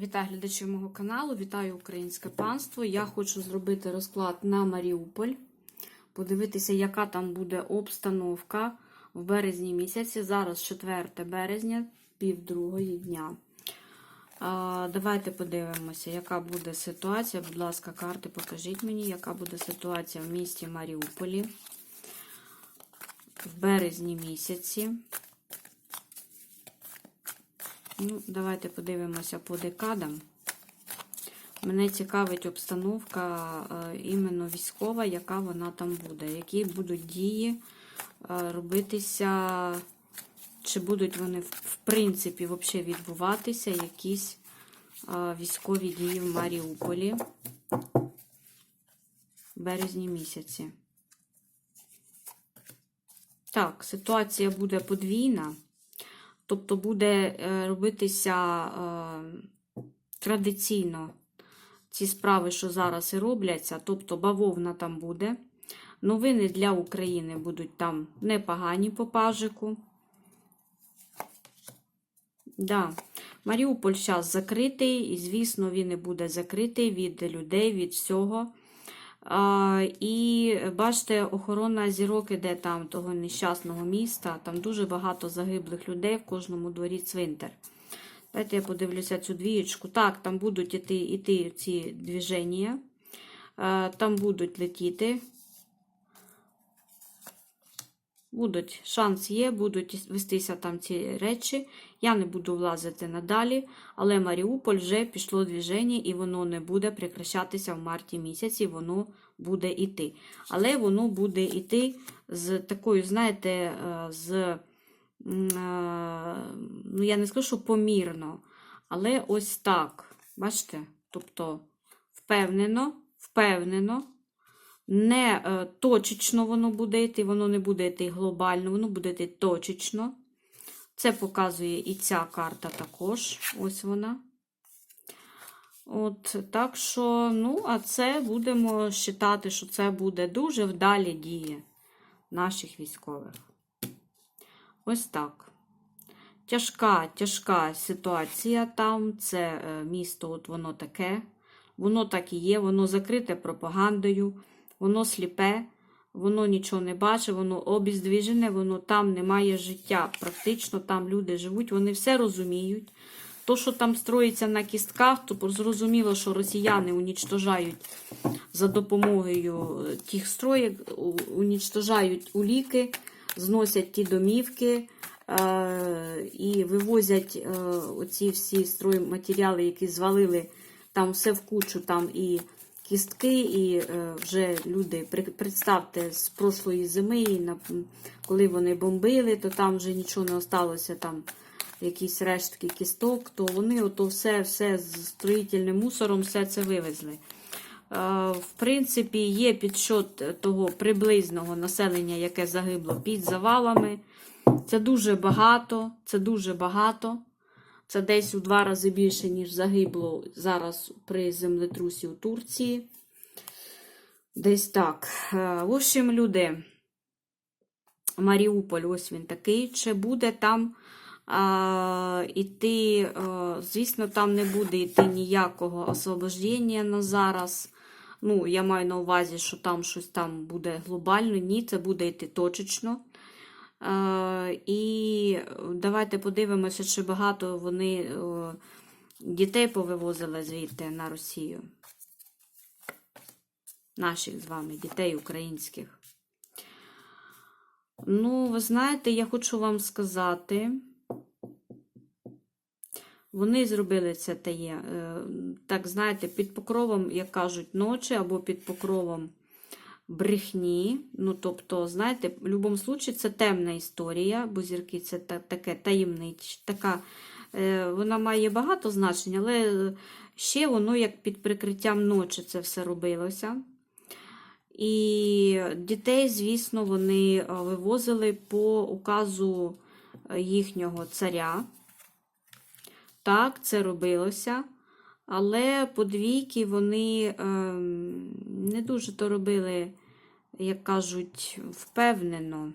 Вітаю глядачів мого каналу, вітаю українське панство. Я хочу зробити розклад на Маріуполь, подивитися, яка там буде обстановка в березні місяці. Зараз 4 березня, пів другої дня. Давайте подивимося, яка буде ситуація. Будь ласка, карти, покажіть мені, яка буде ситуація в місті Маріуполі в березні місяці. Ну, Давайте подивимося по декадам. Мене цікавить обстановка е, іменно військова, яка вона там буде. Які будуть дії е, робитися, чи будуть вони, в принципі, взагалі відбуватися якісь е, військові дії в Маріуполі в березні місяці. Так, ситуація буде подвійна. Тобто буде е, робитися е, традиційно ці справи, що зараз і робляться. Тобто бавовна там буде. Новини для України будуть там непогані по пажику. Да. Маріуполь зараз закритий, і, звісно, він і буде закритий від людей, від всього. І бачите, охорона зірок іде там того нещасного міста. Там дуже багато загиблих людей в кожному дворі цвинтар. Дайте я подивлюся цю двієчку. Так, там будуть іти, іти ці движення, там будуть летіти. Будуть, шанс є, будуть вестися там ці речі. Я не буду влазити надалі, але Маріуполь вже пішло движення, і воно не буде прекращатися в марті місяці, воно буде йти. Але воно буде йти з такою, знаєте, е, з, е, ну я не скажу, що помірно, але ось так. Бачите? Тобто, впевнено, впевнено. Не е, точечно воно буде йти, воно не буде йти глобально, воно буде йти точечно. Це показує і ця карта також. Ось вона. От, Так що, ну, а це будемо вважати, що це буде дуже вдалі дії наших військових. Ось так. Тяжка, тяжка ситуація там. Це е, місто, от воно таке. Воно так і є, воно закрите пропагандою, воно сліпе, воно нічого не бачить, воно обіздвіжене, воно там немає життя. Практично там люди живуть, вони все розуміють. То, що там строїться на кістках, то зрозуміло, що росіяни унічтожають за допомогою тих строїк, унічтожають уліки, зносять ті домівки е- і вивозять е оці всі стройматеріали, які звалили там все в кучу, там і кістки, і е вже люди, представте, з прошлої зими, коли вони бомбили, то там вже нічого не осталося там якісь рештки кісток, то вони ото все все з строїтельним мусором все це вивезли. В принципі, є підсчет того приблизного населення, яке загибло під завалами. Це дуже багато, це дуже багато. Це десь у два рази більше, ніж загибло зараз при землетрусі у Турції. Десь так. В общем, люди, Маріуполь, ось він такий. Чи буде там а, іти, а, звісно, там не буде йти ніякого освобождення на зараз. Ну, я маю на увазі, що там щось там буде глобально. Ні, це буде йти точечно. А, і давайте подивимося, чи багато вони дітей повивозили звідти на Росію. Наших з вами дітей українських. Ну, ви знаєте, я хочу вам сказати. Вони зробили це тає, так, знаєте, під покровом, як кажуть, ночі або під покровом брехні. Ну, тобто, знаєте, в будь-якому випадку це темна історія, бо зірки це таке таємнич, така, вона має багато значень, але ще воно як під прикриттям ночі це все робилося. І дітей, звісно, вони вивозили по указу їхнього царя. Так, це робилося. Але подвійки вони е, не дуже то робили, як кажуть, впевнено.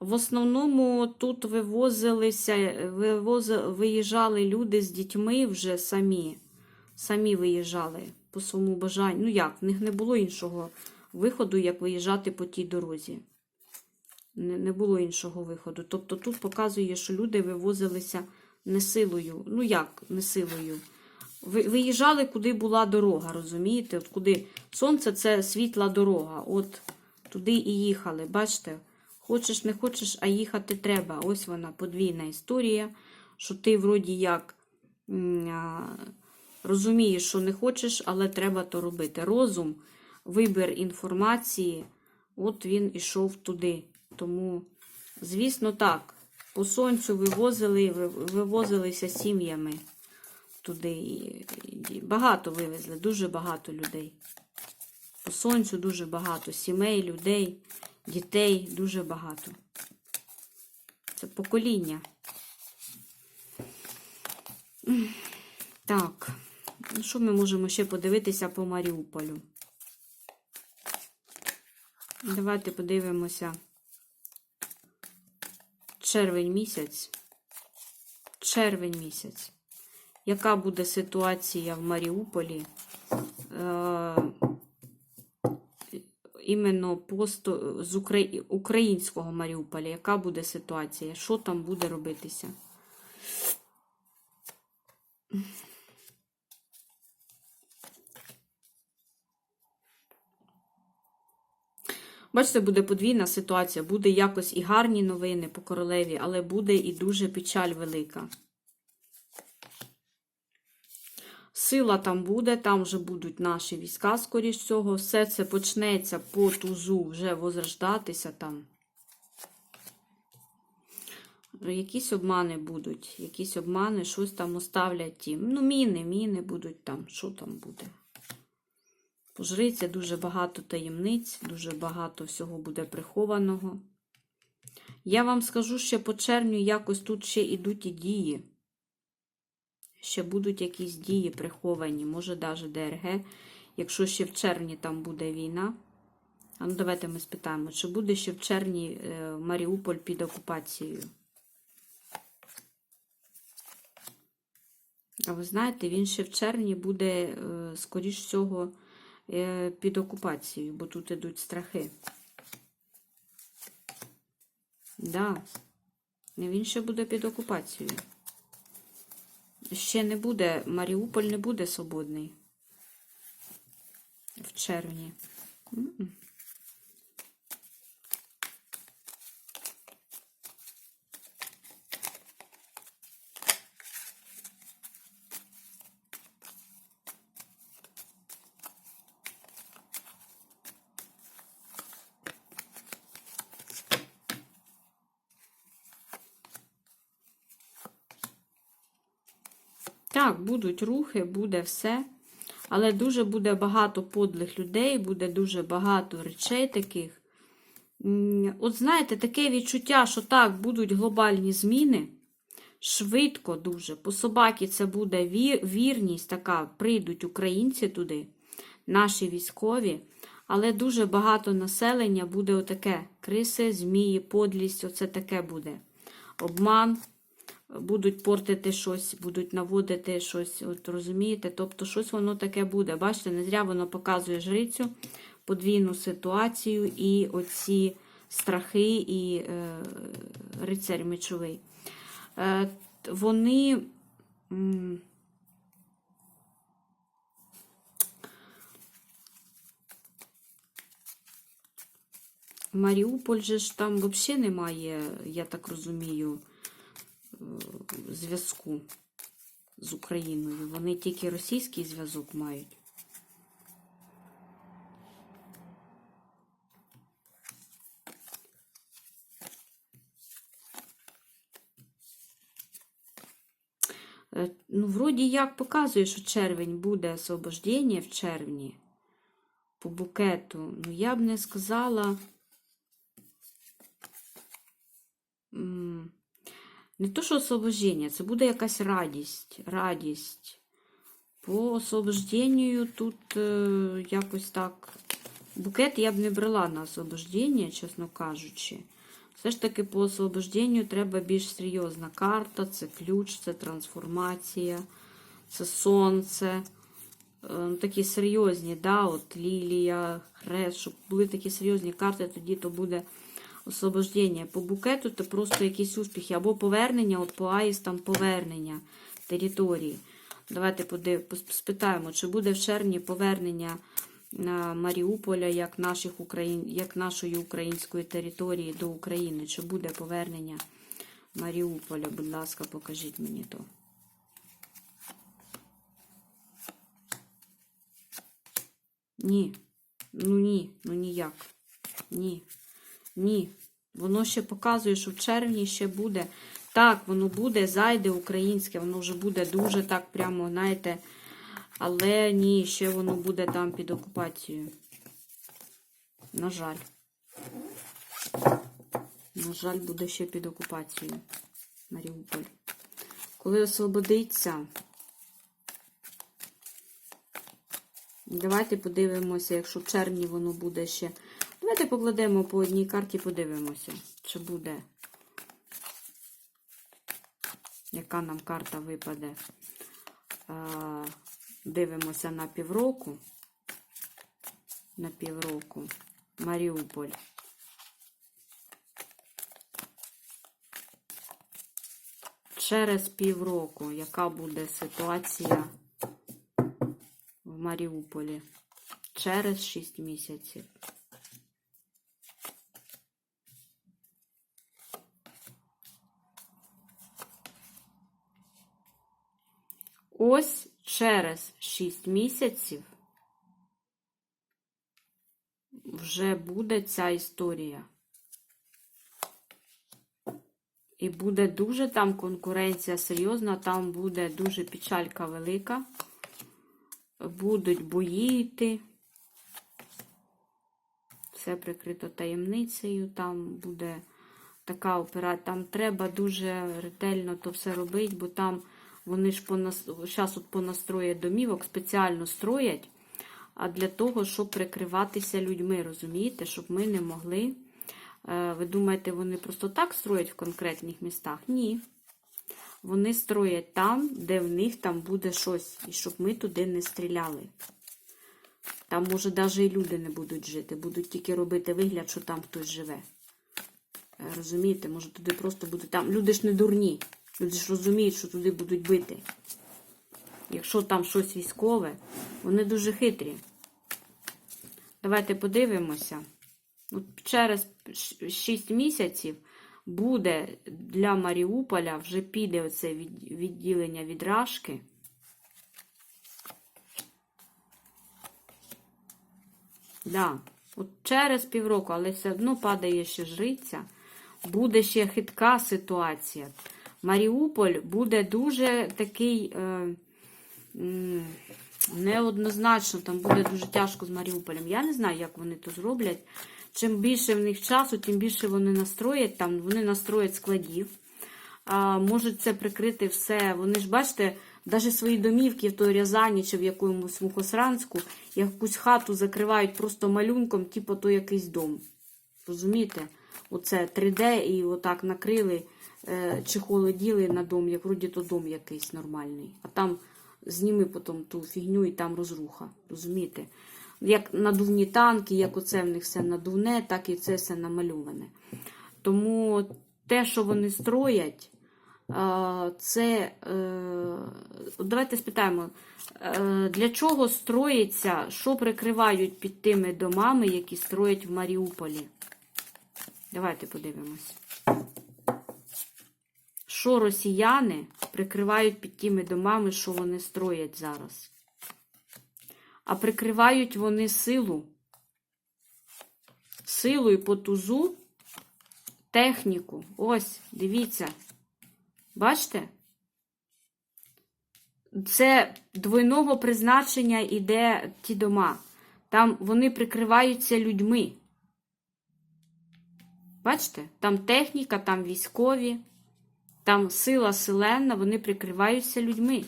В основному тут вивозилися, вивози, виїжджали люди з дітьми вже самі. Самі виїжджали по своєму бажанню. Ну як, в них не було іншого виходу, як виїжджати по тій дорозі. Не, не було іншого виходу. Тобто тут показує, що люди вивозилися не силою. Ну як не силою? Ви- Виїжджали, куди була дорога, розумієте? От куди сонце це світла дорога. От туди і їхали. Бачите? Хочеш, не хочеш, а їхати треба. Ось вона подвійна історія, що ти вроді як розумієш, що не хочеш, але треба то робити. Розум, вибір інформації, от він ішов туди. Тому, звісно, так. По сонцю вивозили, ви- вивозилися сім'ями туди. І- Багато вивезли, дуже багато людей. По сонцю дуже багато сімей, людей, дітей дуже багато. Це покоління. Так, ну що ми можемо ще подивитися по Маріуполю? Давайте подивимося. Червень місяць. Червень місяць. Яка буде ситуація в Маріуполі? Е, іменно просто з українського Маріуполя. Яка буде ситуація? Що там буде робитися? Бачите, буде подвійна ситуація. Буде якось і гарні новини по королеві, але буде і дуже печаль велика. Сила там буде, там вже будуть наші війська, скоріш всього. Все це почнеться по тузу вже возрождатися там. Якісь обмани будуть, якісь обмани, щось там оставлять тім. Ну, міни, міни будуть там, що там буде. Пожриться дуже багато таємниць, дуже багато всього буде прихованого. Я вам скажу, що по червню якось тут ще ідуть і дії. Ще будуть якісь дії приховані, може навіть ДРГ, якщо ще в червні там буде війна. А ну давайте ми спитаємо, чи буде ще в червні е, Маріуполь під окупацією? А ви знаєте, він ще в червні буде, е, скоріш всього, е, під окупацією, бо тут ідуть страхи. Да. Він ще буде під окупацією. Ще не буде, Маріуполь не буде свободний в червні. Так, будуть рухи, буде все. Але дуже буде багато подлих людей, буде дуже багато речей таких. От знаєте, таке відчуття, що так, будуть глобальні зміни. Швидко дуже. По собаки це буде вір- вірність така. Прийдуть українці туди, наші військові. Але дуже багато населення буде отаке. Криси, змії, подлість, оце таке буде. Обман, будуть портити щось, будуть наводити щось, от розумієте? Тобто щось воно таке буде. Бачите, не зря воно показує жрицю, подвійну ситуацію і оці страхи, і е, рицарь мечовий. Е, вони. Маріуполь же ж там взагалі немає, я так розумію, зв'язку з Україною. Вони тільки російський зв'язок мають. Е, Ну, вроді як показує, що червень буде освобождення в червні по букету. Ну, я б не сказала. Не то, що освобождення, це буде якась радість. Радість. По освобожденню тут е, якось так. Букет я б не брала на освобождення, чесно кажучи. Все ж таки по освобожденню треба більш серйозна карта, це ключ, це трансформація, це сонце. Е, ну, Такі серйозні, да, от лілія, хрест, щоб були такі серйозні карти, тоді то буде освобождення. По букету це просто якісь успіхи або повернення, от по аїстам повернення території. Давайте спитаємо, чи буде в червні повернення Маріуполя як, наших Україн, як нашої української території до України. Чи буде повернення Маріуполя? Будь ласка, покажіть мені то. Ні. Ну ні, ну ніяк. Ні. Ні. Воно ще показує, що в червні ще буде. Так, воно буде, зайде українське, воно вже буде дуже так прямо, знаєте. Але ні, ще воно буде там під окупацією. На жаль. На жаль, буде ще під окупацією Маріуполь. Коли освободиться, давайте подивимося, якщо в червні воно буде ще. Давайте покладемо по одній карті, подивимося, чи буде. Яка нам карта випаде? Дивимося на півроку. На півроку. Маріуполь. Через півроку, яка буде ситуація в Маріуполі? Через 6 місяців. Ось через 6 місяців вже буде ця історія. І буде дуже там конкуренція серйозна, там буде дуже печалька велика. Будуть бої йти. Все прикрито таємницею, там буде така операція. Там треба дуже ретельно то все робити, бо там вони ж понас... зараз от понастроять домівок, спеціально строять, а для того, щоб прикриватися людьми, розумієте, щоб ми не могли. Е, Ви думаєте, вони просто так строять в конкретних містах? Ні. Вони строять там, де в них там буде щось, і щоб ми туди не стріляли. Там, може, навіть і люди не будуть жити, будуть тільки робити вигляд, що там хтось живе. Е, Розумієте, може, туди просто буде там. Люди ж не дурні. Люди ж розуміють, що туди будуть бити. Якщо там щось військове, вони дуже хитрі. Давайте подивимося. От через 6 місяців буде для Маріуполя вже піде оце відділення від Рашки. Да. От через півроку, але все одно падає ще жриця. Буде ще хитка ситуація. Маріуполь буде дуже такий е, неоднозначно, там буде дуже тяжко з Маріуполем. Я не знаю, як вони то зроблять. Чим більше в них часу, тим більше вони настроять там, вони настроять складів. А, можуть це прикрити все. Вони ж, бачите, навіть свої домівки в той Рязані чи в якомусь Мухосранську, якусь хату закривають просто малюнком, типу то якийсь дом. Розумієте? Оце 3D і отак накрили, е, чи холоділи на дом, як вроді то дом якийсь нормальний. А там зніми потім ту фігню і там розруха. Розумієте? Як надувні танки, як оце в них все надувне, так і це все намальоване. Тому те, що вони строять, це. е, Давайте спитаємо, е, для чого строїться, що прикривають під тими домами, які строять в Маріуполі? Давайте подивимось. Що росіяни прикривають під тими домами, що вони строять зараз? А прикривають вони силу. Силу і по тузу техніку. Ось, дивіться. Бачите? Це двойного призначення іде ті дома. Там вони прикриваються людьми. Бачите? Там техніка, там військові, там сила селена, вони прикриваються людьми.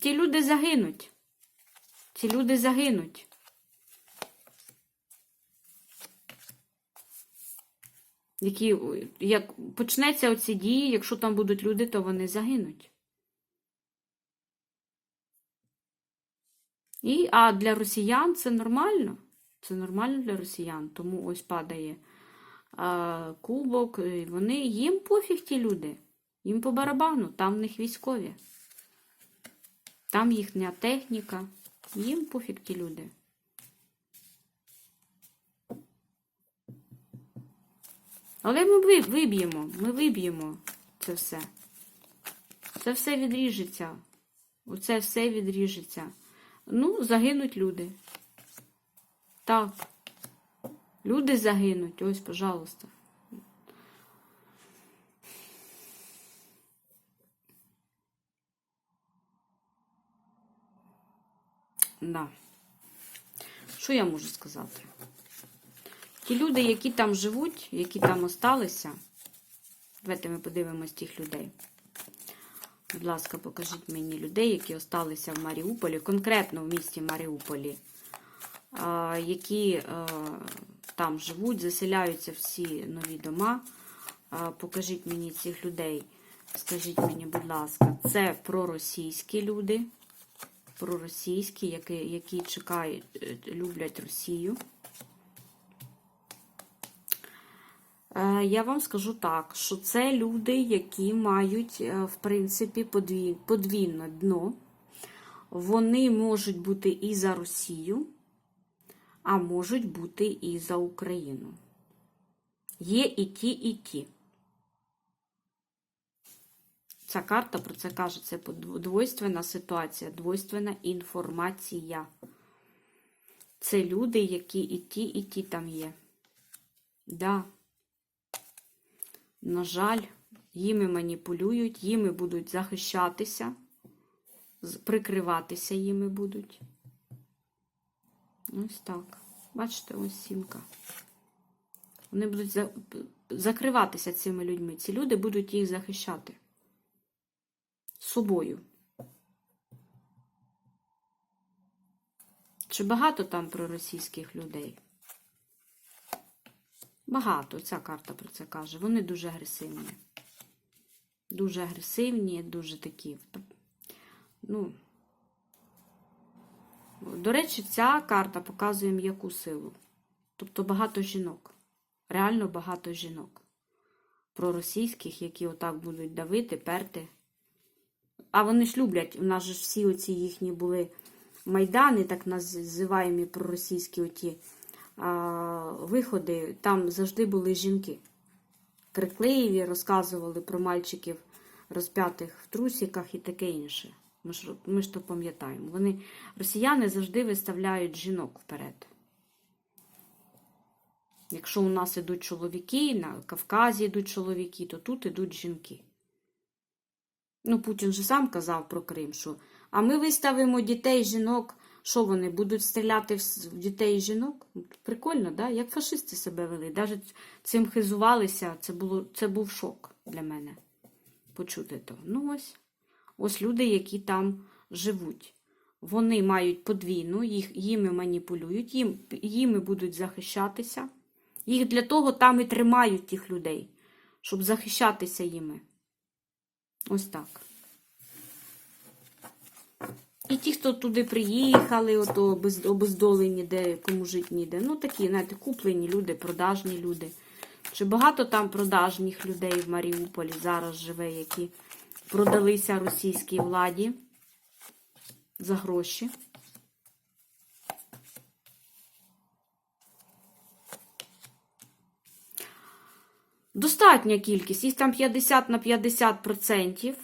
Ті люди загинуть. Ці люди загинуть. Які, як почнеться оці дії, якщо там будуть люди, то вони загинуть. І, а для росіян це нормально. Це нормально для росіян. Тому ось падає а, кубок. Вони, їм пофіг ті люди. Їм по барабану, там в них військові. Там їхня техніка. Їм пофіг ті люди. Але ми виб'ємо, ми виб'ємо це все. Це все відріжеться. Оце все відріжеться. Ну, загинуть люди. Так. Люди загинуть. Ось, пожалуйста. Да. Що я можу сказати? Ті люди, які там живуть, які там осталися. Давайте ми подивимось тих людей. Будь ласка, покажіть мені людей, які осталися в Маріуполі, конкретно в місті Маріуполі, які там живуть, заселяються всі нові дома. Покажіть мені цих людей. Скажіть мені, будь ласка, це проросійські люди, проросійські, які, які чекають, е, люблять Росію. Е, Я вам скажу так, що це люди, які мають, е, в принципі, подвійне дно. Вони можуть бути і за Росію, а можуть бути і за Україну. Є і ті, і ті. Ця карта про це каже. Це двойственна ситуація, двойственна інформація. Це люди, які і ті, і ті там є. Да. На жаль, їми маніпулюють, їми будуть захищатися, прикриватися їми будуть. Ось так. Бачите, ось сімка. Вони будуть за- закриватися цими людьми. Ці люди будуть їх захищати собою. Чи багато там проросійських людей? Багато. Ця карта про це каже. Вони дуже агресивні. Дуже агресивні, дуже такі. Ну, до речі, ця карта показує м'яку силу. Тобто багато жінок. Реально багато жінок. Проросійських, які отак будуть давити, перти. А вони ж люблять, у нас же всі оці їхні були майдани, так називаємо проросійські оті а, виходи, там завжди були жінки. Крикливі, розказували про мальчиків розп'ятих в трусиках і таке інше. Ми ж, ми ж то пам'ятаємо. Вони, росіяни завжди виставляють жінок вперед. Якщо у нас ідуть чоловіки, на Кавказі йдуть чоловіки, то тут ідуть жінки. Ну, Путін же сам казав про Крим, що а ми виставимо дітей, жінок. Що вони будуть стріляти в дітей і жінок? Прикольно, да? як фашисти себе вели. Навіть цим хизувалися, це, було, це був шок для мене почути то. Ну ось. Ось люди, які там живуть. Вони мають подвійну, їх, їми маніпулюють, їм, їми будуть захищатися. Їх для того там і тримають тих людей, щоб захищатися їми. Ось так. І ті, хто туди приїхали, ото обездолені, де кому жити ніде. Ну, такі, знаєте, куплені люди, продажні люди. Чи багато там продажніх людей в Маріуполі зараз живе, які продалися російській владі за гроші. Достатня кількість, їх там 50 на 50%.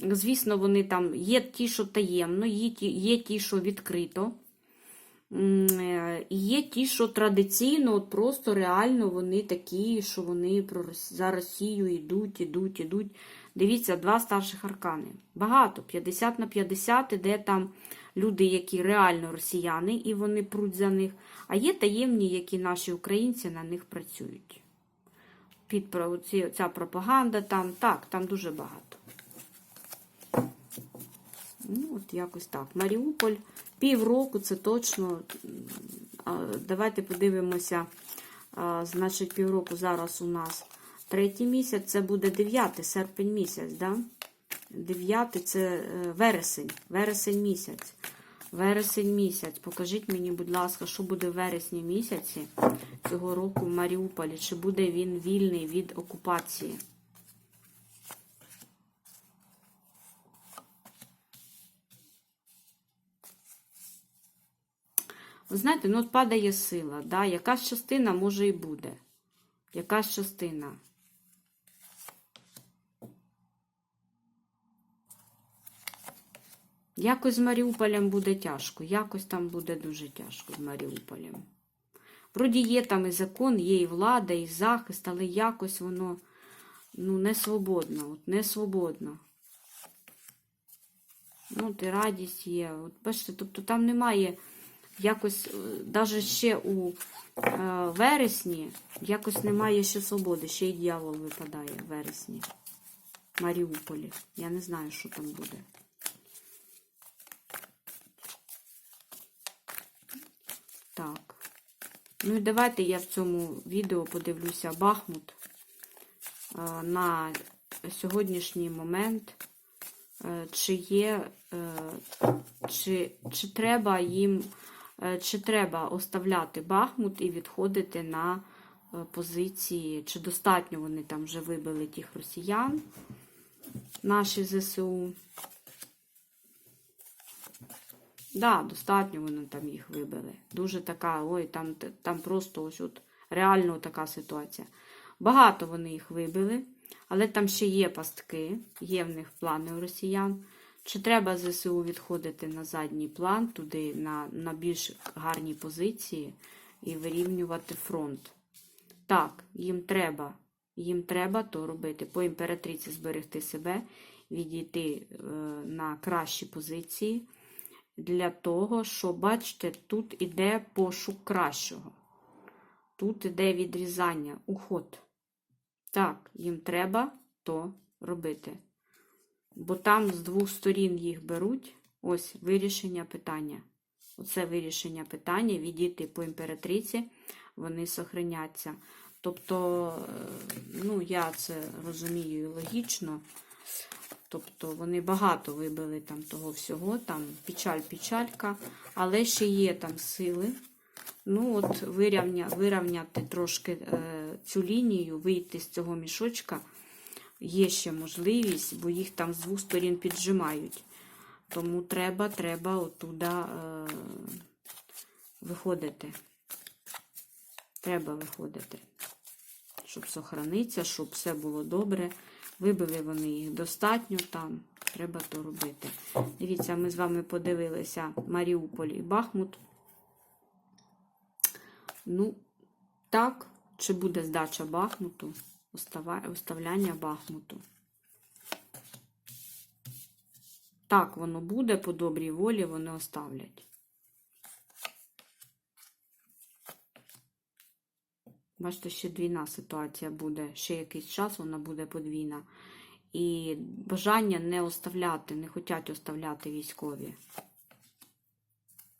Звісно, вони там є ті, що таємно, є ті, є ті, що відкрито. Е, є ті, що традиційно, от просто реально вони такі, що вони за Росію йдуть, йдуть, йдуть. Дивіться, два старших аркани. Багато, 50 на 50, іде там люди, які реально росіяни, і вони пруть за них. А є таємні, які наші українці на них працюють. Під ця пропаганда там, так, там дуже багато. Ну, от якось так. Маріуполь півроку це точно. Давайте подивимося. Значить, півроку зараз у нас третій місяць, це буде 9 серпень місяць, да? 9 це е, вересень, вересень місяць. Вересень місяць. Покажіть мені, будь ласка, що буде в вересні місяці цього року в Маріуполі? Чи буде він вільний від окупації? Ви знаєте, ну от падає сила, да? якась частина може і буде. Якась частина. Якось з Маріуполем буде тяжко. Якось там буде дуже тяжко з Маріуполем. Вроді є там і закон, є і влада, і захист, але якось воно ну, не свободно. От не свободно. Ну, і радість є. От бачите, тобто там немає якось, навіть ще у е, вересні, якось немає ще свободи, ще й дьявол випадає в вересні. Маріуполі. Я не знаю, що там буде. Так. Ну і давайте я в цьому відео подивлюся Бахмут е, на сьогоднішній момент, е, чи є, е, чи, чи треба їм, чи треба оставляти Бахмут і відходити на позиції, чи достатньо вони там вже вибили тих росіян, наші ЗСУ. Да, достатньо вони там їх вибили. Дуже така, ой, там, там просто ось от реально така ситуація. Багато вони їх вибили, але там ще є пастки, є в них плани у росіян. Чи треба ЗСУ відходити на задній план, туди, на, на більш гарні позиції і вирівнювати фронт? Так, їм треба. Їм треба то робити. По імператриці зберегти себе, відійти е, на кращі позиції для того, що, бачите, тут іде пошук кращого. Тут іде відрізання, уход. Так, їм треба то робити. Бо там з двох сторін їх беруть. Ось вирішення питання. Оце вирішення питання, відійти по імператриці, вони сохраняться. Тобто, ну, я це розумію логічно. Тобто вони багато вибили там того всього, там печаль-печалька, але ще є там сили. Ну, от вирівня, вирівняти трошки е, цю лінію, вийти з цього мішочка, є ще можливість, бо їх там з двох сторін піджимають. Тому треба, треба отуда е, виходити. Треба виходити, щоб сохранитися, щоб все було добре. Вибили вони їх достатньо там, треба то робити. Дивіться, ми з вами подивилися Маріуполь і Бахмут. Ну, так, чи буде здача Бахмуту, оставляння Бахмуту. Так, воно буде, по добрій волі вони оставлять. Бачите, ще двійна ситуація буде, ще якийсь час вона буде подвійна. І бажання не оставляти, не хочуть оставляти військові.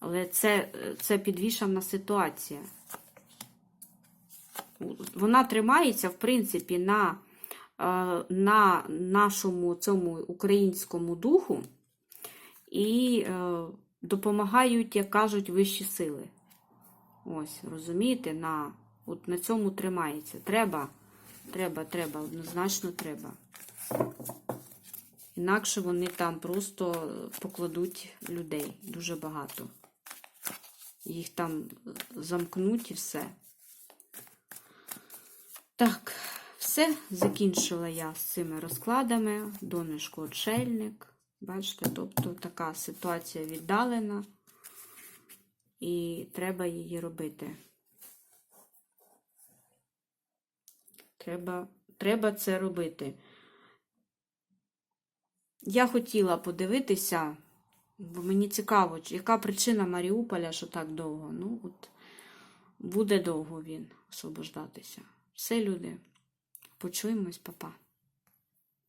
Але це, це підвішана ситуація. Вона тримається, в принципі, на, е, на нашому цьому українському духу і е, допомагають, як кажуть, вищі сили. Ось, розумієте, на. От на цьому тримається. Треба, треба, треба, однозначно треба. Інакше вони там просто покладуть людей дуже багато. Їх там замкнуть і все. Так, все, закінчила я з цими розкладами. Донечко отшельник. Бачите, тобто така ситуація віддалена, і треба її робити. Треба, треба це робити. Я хотіла подивитися, бо мені цікаво, яка причина Маріуполя, що так довго. Ну, от буде довго він освобождатися. Все, люди, почуємось, папа.